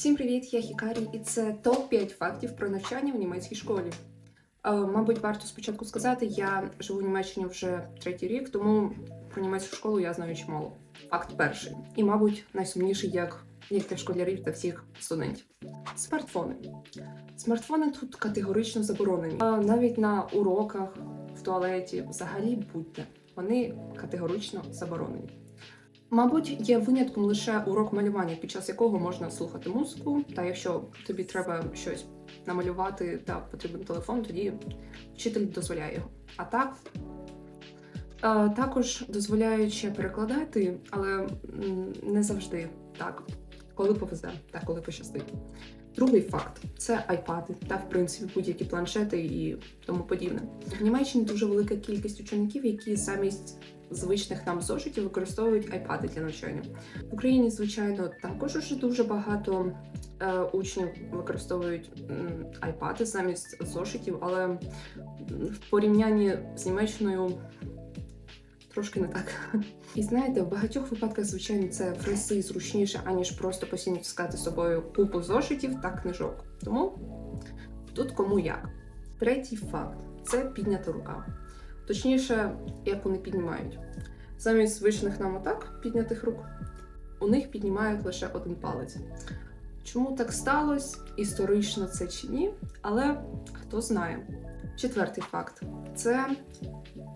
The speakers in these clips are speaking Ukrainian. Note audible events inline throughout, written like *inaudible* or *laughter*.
Всім привіт, я Хікарі, і це топ-5 фактів про навчання в німецькій школі. Е, Мабуть, варто спочатку сказати, я живу в Німеччині вже третій рік, тому про німецьку школу я знаю чимало. Факт перший. І, мабуть, найсумніший як, як для школярів та всіх студентів. Смартфони. Смартфони тут категорично заборонені. А навіть на уроках, в туалеті, взагалі будьте. Вони категорично заборонені. Мабуть, є винятком лише урок малювання, під час якого можна слухати музику. Та якщо тобі треба щось намалювати та потрібен телефон, тоді вчитель дозволяє його. А так е, також дозволяючи перекладати, але не завжди так, коли повезе та коли пощастить. Другий факт це айпади та в принципі будь-які планшети і тому подібне. В Німеччині дуже велика кількість учеників, які замість звичних нам зошитів використовують айпади для навчання. В Україні, звичайно, також уже дуже багато е, учнів використовують айпади замість зошитів, але в порівнянні з Німеччиною трошки не так. *laughs* І знаєте, в багатьох випадках, звичайно, це в рази зручніше, аніж просто постійно таскати з собою купу зошитів та книжок. Тому тут кому як. Третій факт це піднята рука. Точніше, як вони піднімають. Замість звичних нам отак піднятих рук, у них піднімають лише один палець. Чому так сталося? Історично це чи ні, але хто знає. Четвертий факт це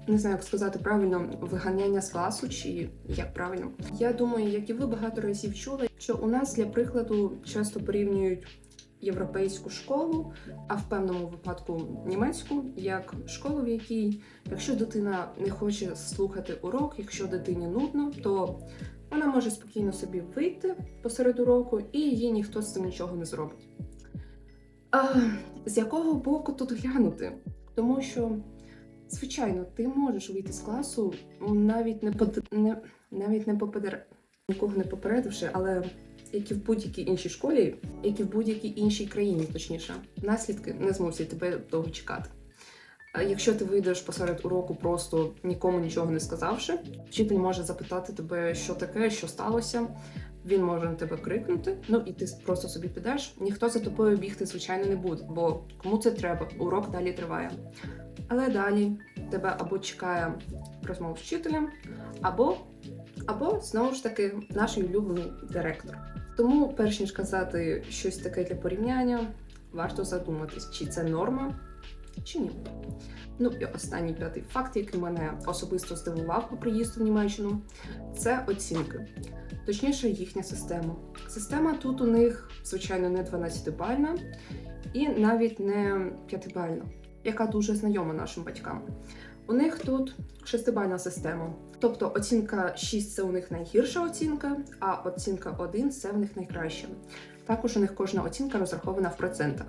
не знаю, як сказати правильно, виганяння з класу, чи як правильно. Я думаю, як і ви багато разів чули, що у нас для прикладу часто порівнюють європейську школу, а в певному випадку німецьку, як школу, в якій, якщо дитина не хоче слухати урок, якщо дитині нудно, то вона може спокійно собі вийти посеред уроку, і їй ніхто з цим нічого не зробить. А, з якого боку тут глянути? Тому що Звичайно, ти можеш вийти з класу, навіть не под... не навіть не попадер... нікого не попередивши, але як і в будь-якій іншій школі, як і в будь-якій іншій країні, точніше, наслідки не змусять тебе довго чекати. Якщо ти вийдеш посеред уроку, просто нікому нічого не сказавши, вчитель може запитати тебе, що таке, що сталося. Він може на тебе крикнути, ну і ти просто собі підеш. Ніхто за тобою бігти, звичайно, не буде, бо кому це треба, урок далі триває. Але далі тебе або чекає розмова з вчителем, або, або знову ж таки наш улюблений директор. Тому, перш ніж казати щось таке для порівняння, варто задуматись, чи це норма, чи ні. Ну і останній п'ятий факт, який мене особисто здивував по приїзду в Німеччину, це оцінки. Точніше, їхня система. Система тут у них, звичайно, не 12-бальна і навіть не 5-бальна яка дуже знайома нашим батькам. У них тут шестибальна система. Тобто оцінка 6 це у них найгірша оцінка, а оцінка 1 це в них найкраща. Також у них кожна оцінка розрахована в процентах.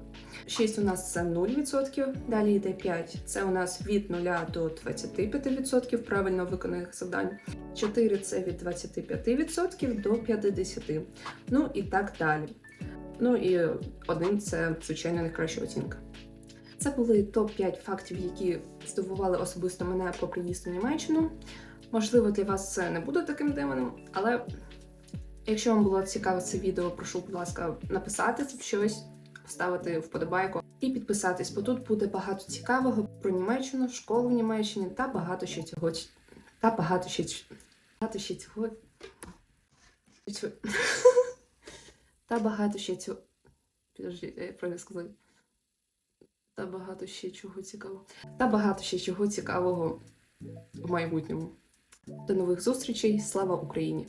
6 у нас це 0%, далі йде 5, це у нас від 0 до 25% правильно виконаних завдань. 4 це від 25% до 50%. Ну і так далі. Ну і 1 це, звичайно, найкраща оцінка. Це були топ-5 фактів, які здивували особисто мене по приїзду в Німеччину. Можливо, для вас це не буде таким дивним, але якщо вам було цікаве це відео, прошу, будь ласка, написати щось, поставити вподобайку і підписатись, бо тут буде багато цікавого про Німеччину, школу в Німеччині та багато ще цього. Та багато ще багато ще цього. *laughs* Та багато ще цього. Підожди, я правильно сказати та багато ще чого цікавого. Та багато ще чого цікавого в майбутньому. До нових зустрічей! Слава Україні!